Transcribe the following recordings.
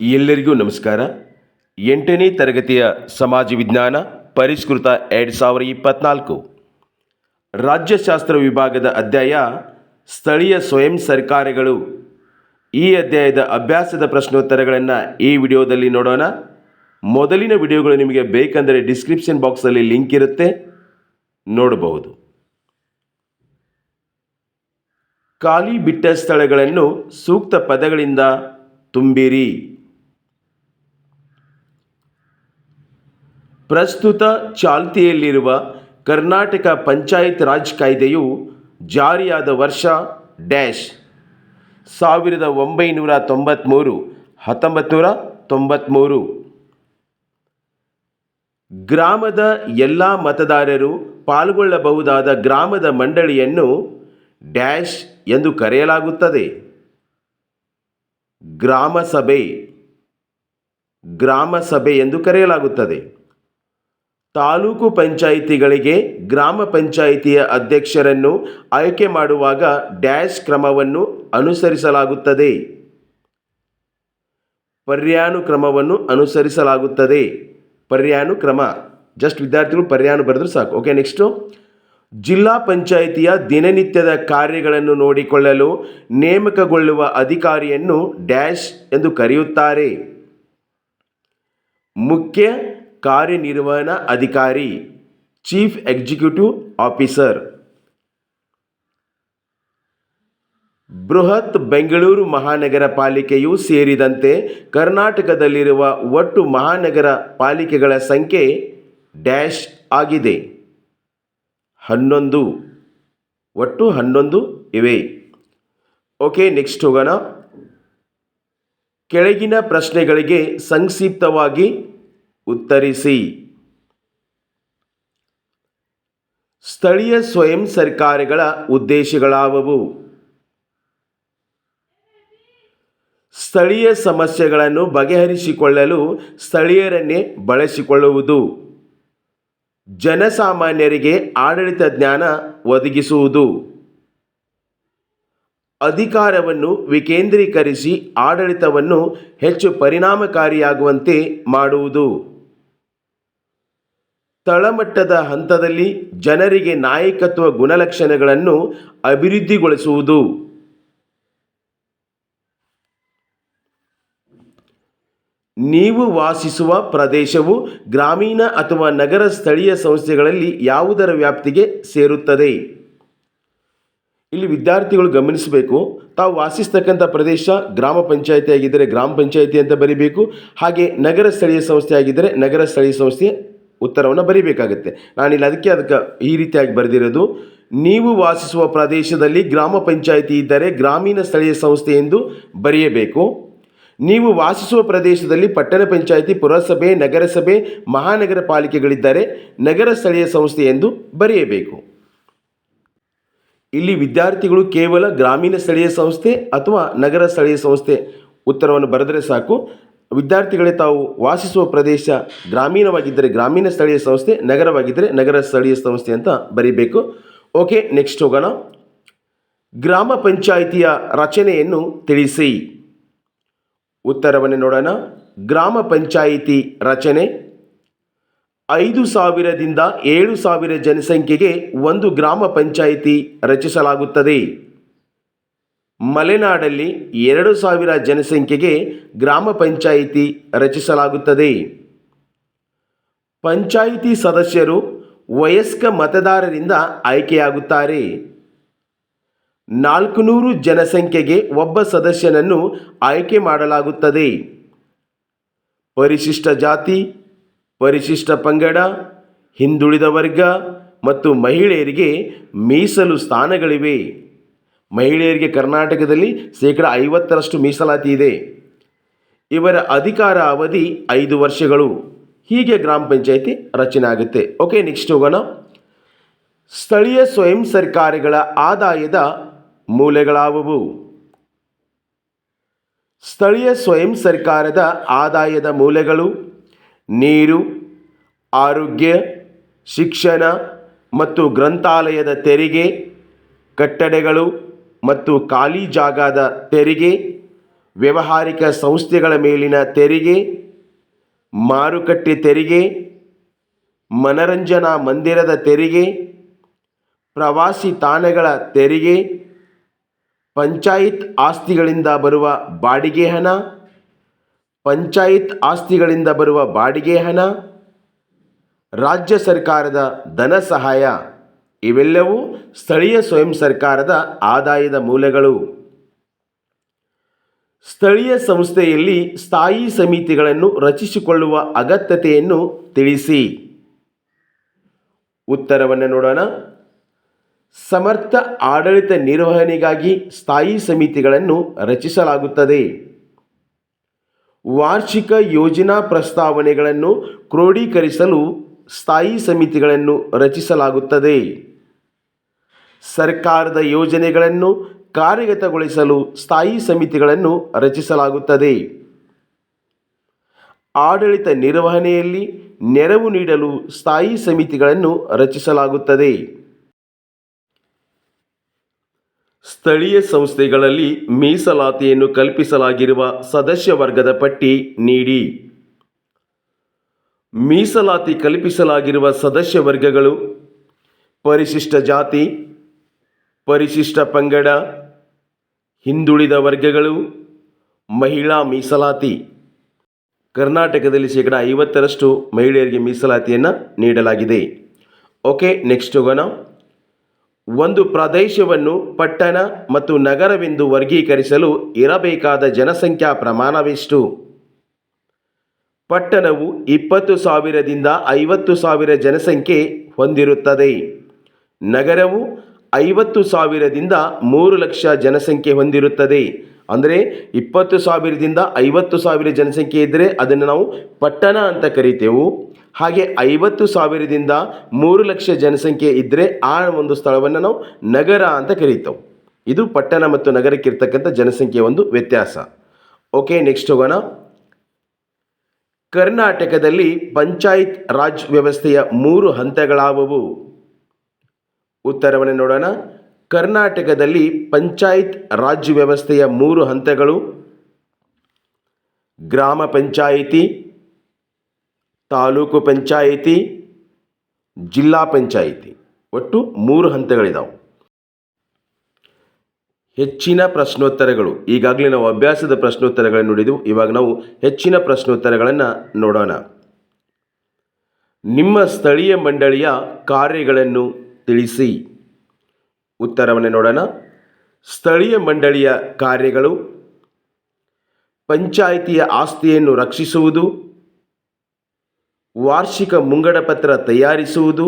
ಎಲ್ಲರಿಗೂ ನಮಸ್ಕಾರ. ಎಂಟನೇ ತರಗತಿಯ ಸಮಾಜ ವಿಜ್ಞಾನ ಪರಿಷ್ಕೃತ ಎರಡು ಸಾವಿರ ಇಪ್ಪತ್ನಾಲ್ಕು. ರಾಜ್ಯಶಾಸ್ತ್ರ ವಿಭಾಗದ ಅಧ್ಯಾಯ, ಸ್ಥಳೀಯ ಸ್ವಯಂ ಸರ್ಕಾರಗಳು. ಈ ಅಧ್ಯಾಯದ ಅಭ್ಯಾಸದ ಪ್ರಶ್ನೋತ್ತರಗಳನ್ನು ಈ ವಿಡಿಯೋದಲ್ಲಿ ನೋಡೋಣ. ಮೊದಲಿನ ವಿಡಿಯೋಗಳು ನಿಮಗೆ ಬೇಕೆಂದರೆ ಡಿಸ್ಕ್ರಿಪ್ಷನ್ ಬಾಕ್ಸಲ್ಲಿ ಲಿಂಕ್ ಇರುತ್ತೆ. ನೋಡಬಹುದು. ಖಾಲಿ ಬಿಟ್ಟ ಸ್ಥಳಗಳನ್ನು ಸೂಕ್ತ ಪದಗಳಿಂದ ತುಂಬಿರಿ. ಪ್ರಸ್ತುತ ಚಾಲ್ತಿಯಲ್ಲಿರುವ ಕರ್ನಾಟಕ ಪಂಚಾಯತ್ ರಾಜ್ ಕಾಯ್ದೆಯು ಜಾರಿಯಾದ ವರ್ಷ ಡ್ಯಾಶ್. ಸಾವಿರದ ಒಂಬೈನೂರ ತೊಂಬತ್ತ್ಮೂರು ಹತ್ತೊಂಬತ್ತು ನೂರ ತೊಂಬತ್ತ್ಮೂರು ಗ್ರಾಮದ ಎಲ್ಲ ಮತದಾರರು ಪಾಲ್ಗೊಳ್ಳಬಹುದಾದ ಗ್ರಾಮದ ಮಂಡಳಿಯನ್ನು ಡ್ಯಾಶ್ ಎಂದು ಕರೆಯಲಾಗುತ್ತದೆ. ಗ್ರಾಮ ಸಭೆ. ಗ್ರಾಮ ಸಭೆ ಎಂದು ಕರೆಯಲಾಗುತ್ತದೆ. ತಾಲೂಕು ಪಂಚಾಯಿತಿಗಳಿಗೆ ಗ್ರಾಮ ಪಂಚಾಯಿತಿಯ ಅಧ್ಯಕ್ಷರನ್ನು ಆಯ್ಕೆ ಮಾಡುವಾಗ ಡ್ಯಾಶ್ ಕ್ರಮವನ್ನು ಅನುಸರಿಸಲಾಗುತ್ತದೆ. ಪರ್ಯಾನುಕ್ರಮವನ್ನು ಅನುಸರಿಸಲಾಗುತ್ತದೆ. ಪರ್ಯಾನುಕ್ರಮ ಜಸ್ಟ್ ವಿದ್ಯಾರ್ಥಿಗಳು ಪರ್ಯಾನು ಬರೆದ್ರೆ ಸಾಕು. ಓಕೆ ನೆಕ್ಸ್ಟು ಜಿಲ್ಲಾ ಪಂಚಾಯಿತಿಯ ದಿನನಿತ್ಯದ ಕಾರ್ಯಗಳನ್ನು ನೋಡಿಕೊಳ್ಳಲು ನೇಮಕಗೊಳ್ಳುವ ಅಧಿಕಾರಿಯನ್ನು ಡ್ಯಾಶ್ ಎಂದು ಕರೆಯುತ್ತಾರೆ. ಮುಖ್ಯ ಕಾರ್ಯನಿರ್ವಹಣಾ ಅಧಿಕಾರಿ ಚೀಫ್ ಎಕ್ಸಿಕ್ಯೂಟಿವ್ ಆಫೀಸರ್ ಬೃಹತ್ ಬೆಂಗಳೂರು ಮಹಾನಗರ ಪಾಲಿಕೆಯು ಸೇರಿದಂತೆ ಕರ್ನಾಟಕದಲ್ಲಿರುವ ಒಟ್ಟು ಮಹಾನಗರ ಪಾಲಿಕೆಗಳ ಸಂಖ್ಯೆ ಡ್ಯಾಶ್ ಆಗಿದೆ. ಹನ್ನೊಂದು, ಒಟ್ಟು ಹನ್ನೊಂದು ಇವೆ. ಓಕೆ, ನೆಕ್ಸ್ಟ್ ಹೋಗೋಣ. ಕೆಳಗಿನ ಪ್ರಶ್ನೆಗಳಿಗೆ ಸಂಕ್ಷಿಪ್ತವಾಗಿ ಉತ್ತರಿಸಿ. ಸ್ಥಳೀಯ ಸ್ವಯಂ ಸರ್ಕಾರಗಳ ಉದ್ದೇಶಗಳಾವವು. ಸ್ಥಳೀಯ ಸಮಸ್ಯೆಗಳನ್ನು ಬಗೆಹರಿಸಿಕೊಳ್ಳಲು ಸ್ಥಳೀಯರನ್ನೇ ಬಳಸಿಕೊಳ್ಳುವುದು. ಜನಸಾಮಾನ್ಯರಿಗೆ ಆಡಳಿತ ಜ್ಞಾನ ಒದಗಿಸುವುದು. ಅಧಿಕಾರವನ್ನು ವಿಕೇಂದ್ರೀಕರಿಸಿ ಆಡಳಿತವನ್ನು ಹೆಚ್ಚು ಪರಿಣಾಮಕಾರಿಯಾಗುವಂತೆ ಮಾಡುವುದು. ತಳಮಟ್ಟದ ಹಂತದಲ್ಲಿ ಜನರಿಗೆ ನಾಯಕತ್ವ ಗುಣಲಕ್ಷಣಗಳನ್ನು ಅಭಿವೃದ್ಧಿಗೊಳಿಸುವುದು. ನೀವು ವಾಸಿಸುವ ಪ್ರದೇಶವು ಗ್ರಾಮೀಣ ಅಥವಾ ನಗರ ಸ್ಥಳೀಯ ಸಂಸ್ಥೆಗಳಲ್ಲಿ ಯಾವುದರ ವ್ಯಾಪ್ತಿಗೆ ಸೇರುತ್ತದೆ? ಇಲ್ಲಿ ವಿದ್ಯಾರ್ಥಿಗಳು ಗಮನಿಸಬೇಕು, ತಾವು ವಾಸಿಸ್ತಕ್ಕಂಥ ಪ್ರದೇಶ ಗ್ರಾಮ ಪಂಚಾಯಿತಿ ಆಗಿದ್ದರೆ ಗ್ರಾಮ ಪಂಚಾಯಿತಿ ಅಂತ ಬರಿಬೇಕು, ಹಾಗೆ ನಗರ ಸ್ಥಳೀಯ ಸಂಸ್ಥೆ ಆಗಿದ್ದರೆ ನಗರ ಸ್ಥಳೀಯ ಸಂಸ್ಥೆ ಉತ್ತರವನ್ನು ಬರಿಬೇಕಾಗುತ್ತೆ. ನಾನಿಲ್ಲಿ ಅದಕ್ಕೆ ಅದಕ್ಕೆ ಈ ರೀತಿಯಾಗಿ ಬರೆದಿರೋದು, ನೀವು ವಾಸಿಸುವ ಪ್ರದೇಶದಲ್ಲಿ ಗ್ರಾಮ ಪಂಚಾಯಿತಿ ಇದ್ದರೆ ಗ್ರಾಮೀಣ ಸ್ಥಳೀಯ ಸಂಸ್ಥೆ ಎಂದು ಬರೆಯಬೇಕು. ನೀವು ವಾಸಿಸುವ ಪ್ರದೇಶದಲ್ಲಿ ಪಟ್ಟಣ ಪಂಚಾಯಿತಿ, ಪುರಸಭೆ, ನಗರಸಭೆ ಮಹಾನಗರ ಪಾಲಿಕೆಗಳಿದ್ದರೆ ನಗರ ಸ್ಥಳೀಯ ಸಂಸ್ಥೆ ಎಂದು ಬರೆಯಬೇಕು. ಇಲ್ಲಿ ವಿದ್ಯಾರ್ಥಿಗಳು ಕೇವಲ ಗ್ರಾಮೀಣ ಸ್ಥಳೀಯ ಸಂಸ್ಥೆ ಅಥವಾ ನಗರ ಸ್ಥಳೀಯ ಸಂಸ್ಥೆ ಉತ್ತರವನ್ನು ಬರೆದರೆ ಸಾಕು. ವಿದ್ಯಾರ್ಥಿಗಳೇ ತಾವು ವಾಸಿಸುವ ಪ್ರದೇಶ ಗ್ರಾಮೀಣವಾಗಿದ್ದರೆ ಗ್ರಾಮೀಣ ಸ್ಥಳೀಯ ಸಂಸ್ಥೆ, ನಗರವಾಗಿದ್ದರೆ ನಗರ ಸ್ಥಳೀಯ ಸಂಸ್ಥೆ ಅಂತ ಬರೀಬೇಕು. ಓಕೆ, ನೆಕ್ಸ್ಟ್ ಹೋಗೋಣ. ಗ್ರಾಮ ಪಂಚಾಯಿತಿಯ ರಚನೆಯನ್ನು ತಿಳಿಸಿ. ಉತ್ತರವನ್ನು ನೋಡೋಣ. ಗ್ರಾಮ ಪಂಚಾಯಿತಿ ರಚನೆ. ಐದು ಸಾವಿರದಿಂದ ಏಳು ಸಾವಿರ ಜನಸಂಖ್ಯೆಗೆ ಒಂದು ಗ್ರಾಮ ಪಂಚಾಯಿತಿ ರಚಿಸಲಾಗುತ್ತದೆ. ಮಲೆನಾಡಲ್ಲಿ ಎರಡು ಸಾವಿರ ಜನಸಂಖ್ಯೆಗೆ ಗ್ರಾಮ ಪಂಚಾಯಿತಿ ರಚಿಸಲಾಗುತ್ತದೆ. ಪಂಚಾಯಿತಿ ಸದಸ್ಯರು ವಯಸ್ಕ ಮತದಾರರಿಂದ ಆಯ್ಕೆಯಾಗುತ್ತಾರೆ. ನಾಲ್ಕುನೂರು ಜನಸಂಖ್ಯೆಗೆ ಒಬ್ಬ ಸದಸ್ಯನನ್ನು ಆಯ್ಕೆ ಮಾಡಲಾಗುತ್ತದೆ. ಪರಿಶಿಷ್ಟ ಜಾತಿ ಪರಿಶಿಷ್ಟ ಪಂಗಡ, ಹಿಂದುಳಿದ ವರ್ಗ ಮತ್ತು ಮಹಿಳೆಯರಿಗೆ ಮೀಸಲು ಸ್ಥಾನಗಳಿವೆ. ಮಹಿಳೆಯರಿಗೆ ಕರ್ನಾಟಕದಲ್ಲಿ ಶೇಕಡ ಐವತ್ತರಷ್ಟು ಮೀಸಲಾತಿ ಇದೆ. ಇವರ ಅಧಿಕಾರ ಅವಧಿ ಐದು ವರ್ಷಗಳು. ಹೀಗೆ ಗ್ರಾಮ ಪಂಚಾಯಿತಿ ರಚನೆ ಆಗುತ್ತೆ. ಓಕೆ ನೆಕ್ಸ್ಟ್ ಹೋಗೋಣ. ಸ್ಥಳೀಯ ಸ್ವಯಂ ಸರ್ಕಾರಗಳ ಆದಾಯದ ಮೂಲಗಳಾವುವು? ಸ್ಥಳೀಯ ಸ್ವಯಂ ಸರ್ಕಾರದ ಆದಾಯದ ಮೂಲಗಳು. ನೀರು, ಆರೋಗ್ಯ, ಶಿಕ್ಷಣ ಮತ್ತು ಗ್ರಂಥಾಲಯದ ತೆರಿಗೆ, ಕಟ್ಟಡಗಳು ಮತ್ತು ಖಾಲಿ ಜಾಗದ ತೆರಿಗೆ, ವ್ಯಾವಹಾರಿಕ ಸಂಸ್ಥೆಗಳ ಮೇಲಿನ ತೆರಿಗೆ, ಮಾರುಕಟ್ಟೆ ತೆರಿಗೆ, ಮನರಂಜನಾ ಮಂದಿರದ ತೆರಿಗೆ, ಪ್ರವಾಸಿ ತಾಣಗಳ ತೆರಿಗೆ, ಪಂಚಾಯತ್ ಆಸ್ತಿಗಳಿಂದ ಬರುವ ಬಾಡಿಗೆ ಹಣ ಪಂಚಾಯತ್ ಆಸ್ತಿಗಳಿಂದ ಬರುವ ಬಾಡಿಗೆ ಹಣ, ರಾಜ್ಯ ಸರ್ಕಾರದ ಧನ ಸಹಾಯ, ಇವೆಲ್ಲವೂ ಸ್ಥಳೀಯ ಸ್ವಯಂ ಸರ್ಕಾರದ ಆದಾಯದ ಮೂಲಗಳು. ಸ್ಥಳೀಯ ಸಂಸ್ಥೆಯಲ್ಲಿ ಸ್ಥಾಯಿ ಸಮಿತಿಗಳನ್ನು ರಚಿಸಿಕೊಳ್ಳುವ ಅಗತ್ಯತೆಯನ್ನು ತಿಳಿಸಿ. ಉತ್ತರವನ್ನು ನೋಡೋಣ. ಸಮರ್ಥ ಆಡಳಿತ ನಿರ್ವಹಣೆಗಾಗಿ ಸ್ಥಾಯಿ ಸಮಿತಿಗಳನ್ನು ರಚಿಸಲಾಗುತ್ತದೆ. ವಾರ್ಷಿಕ ಯೋಜನಾ ಪ್ರಸ್ತಾವನೆಗಳನ್ನು ಕ್ರೋಢೀಕರಿಸಲು ಸ್ಥಾಯಿ ಸಮಿತಿಗಳನ್ನು ರಚಿಸಲಾಗುತ್ತದೆ. ಸರ್ಕಾರದ ಯೋಜನೆಗಳನ್ನು ಕಾರ್ಯಗತಗೊಳಿಸಲು ಸ್ಥಾಯಿ ಸಮಿತಿಗಳನ್ನು ರಚಿಸಲಾಗುತ್ತದೆ. ಆಡಳಿತ ನಿರ್ವಹಣೆಯಲ್ಲಿ ನೆರವು ನೀಡಲು ಸ್ಥಾಯಿ ಸಮಿತಿಗಳನ್ನು ರಚಿಸಲಾಗುತ್ತದೆ. ಸ್ಥಳೀಯ ಸಂಸ್ಥೆಗಳಲ್ಲಿ ಮೀಸಲಾತಿಯನ್ನು ಕಲ್ಪಿಸಲಾಗಿರುವ ಸದಸ್ಯ ವರ್ಗದ ಪಟ್ಟಿ ನೀಡಿ. ಮೀಸಲಾತಿ ಕಲ್ಪಿಸಲಾಗಿರುವ ಸದಸ್ಯ ವರ್ಗಗಳು ಪರಿಶಿಷ್ಟ ಜಾತಿ, ಪರಿಶಿಷ್ಟ ಪಂಗಡ, ಹಿಂದುಳಿದ ವರ್ಗಗಳು, ಮಹಿಳಾ ಮೀಸಲಾತಿ. ಕರ್ನಾಟಕದಲ್ಲಿ ಶೇಕಡ ಐವತ್ತರಷ್ಟು ಮಹಿಳೆಯರಿಗೆ ಮೀಸಲಾತಿಯನ್ನು ನೀಡಲಾಗಿದೆ. ಓಕೆ, ನೆಕ್ಸ್ಟ್ ಹೋಗೋಣ. ಒಂದು ಪ್ರದೇಶವನ್ನು ಪಟ್ಟಣ ಮತ್ತು ನಗರವೆಂದು ವರ್ಗೀಕರಿಸಲು ಇರಬೇಕಾದ ಜನಸಂಖ್ಯಾ ಪ್ರಮಾಣವೆಷ್ಟು? ಪಟ್ಟಣವು ಇಪ್ಪತ್ತು ಸಾವಿರದಿಂದ ಐವತ್ತು ಸಾವಿರ ಜನಸಂಖ್ಯೆ ಹೊಂದಿರುತ್ತದೆ. ನಗರವು ಐವತ್ತು ಸಾವಿರದಿಂದ ಮೂರು ಲಕ್ಷ ಜನಸಂಖ್ಯೆ ಹೊಂದಿರುತ್ತದೆ. ಅಂದರೆ ಇಪ್ಪತ್ತು ಸಾವಿರದಿಂದ ಐವತ್ತು ಸಾವಿರ ಜನಸಂಖ್ಯೆ ಇದ್ದರೆ ಅದನ್ನು ನಾವು ಪಟ್ಟಣ ಅಂತ ಕರಿತೇವೆ. ಹಾಗೆ ಐವತ್ತು ಸಾವಿರದಿಂದ ಮೂರು ಲಕ್ಷ ಜನಸಂಖ್ಯೆ ಇದ್ದರೆ ಆ ಒಂದು ಸ್ಥಳವನ್ನು ನಾವು ನಗರ ಅಂತ ಕರೀತೇವೆ. ಇದು ಪಟ್ಟಣ ಮತ್ತು ನಗರಕ್ಕಿರ್ತಕ್ಕಂಥ ಜನಸಂಖ್ಯೆಯ ಒಂದು ವ್ಯತ್ಯಾಸ. ಓಕೆ, ನೆಕ್ಸ್ಟ್ ಹೋಗೋಣ. ಕರ್ನಾಟಕದಲ್ಲಿ ಪಂಚಾಯತ್ ರಾಜ್ ವ್ಯವಸ್ಥೆಯ ಮೂರು ಹಂತಗಳಾವುವು. ಉತ್ತರವನ್ನು ನೋಡೋಣ. ಕರ್ನಾಟಕದಲ್ಲಿ ಪಂಚಾಯತ್ ರಾಜ್ಯ ವ್ಯವಸ್ಥೆಯ ಮೂರು ಹಂತಗಳು. ಗ್ರಾಮ ಪಂಚಾಯಿತಿ, ತಾಲೂಕು ಪಂಚಾಯಿತಿ, ಜಿಲ್ಲಾ ಪಂಚಾಯಿತಿ. ಒಟ್ಟು ಮೂರು ಹಂತಗಳಿದಾವೆ. ಹೆಚ್ಚಿನ ಪ್ರಶ್ನೋತ್ತರಗಳು. ಈಗಾಗಲೇ ನಾವು ಅಭ್ಯಾಸದ ಪ್ರಶ್ನೋತ್ತರಗಳನ್ನು ನೋಡಿದೆವು. ಇವಾಗ ನಾವು ಹೆಚ್ಚಿನ ಪ್ರಶ್ನೋತ್ತರಗಳನ್ನು ನೋಡೋಣ. ನಿಮ್ಮ ಸ್ಥಳೀಯ ಮಂಡಳಿಯ ಕಾರ್ಯಗಳನ್ನು ತಿಳಿಸಿ. ಉತ್ತರವನ್ನು ನೋಡೋಣ. ಸ್ಥಳೀಯ ಮಂಡಳಿಯ ಕಾರ್ಯಗಳು, ಪಂಚಾಯಿತಿಯ ಆಸ್ತಿಯನ್ನು ರಕ್ಷಿಸುವುದು, ವಾರ್ಷಿಕ ಮುಂಗಡಪತ್ರ ತಯಾರಿಸುವುದು,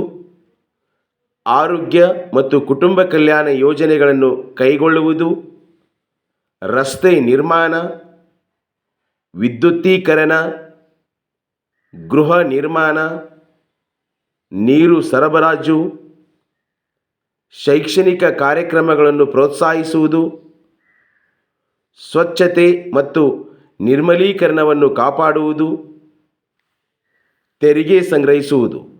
ಆರೋಗ್ಯ ಮತ್ತು ಕುಟುಂಬ ಕಲ್ಯಾಣ ಯೋಜನೆಗಳನ್ನು ಕೈಗೊಳ್ಳುವುದು, ರಸ್ತೆ ನಿರ್ಮಾಣ ವಿದ್ಯುತ್ತೀಕರಣ ಗೃಹ ನಿರ್ಮಾಣ, ನೀರು ಸರಬರಾಜು ಶೈಕ್ಷಣಿಕ ಕಾರ್ಯಕ್ರಮಗಳನ್ನು ಪ್ರೋತ್ಸಾಹಿಸುವುದು ಸ್ವಚ್ಛತೆ ಮತ್ತು ನಿರ್ಮಲೀಕರಣವನ್ನು ಕಾಪಾಡುವುದು ತೆರಿಗೆ ಸಂಗ್ರಹಿಸುವುದು.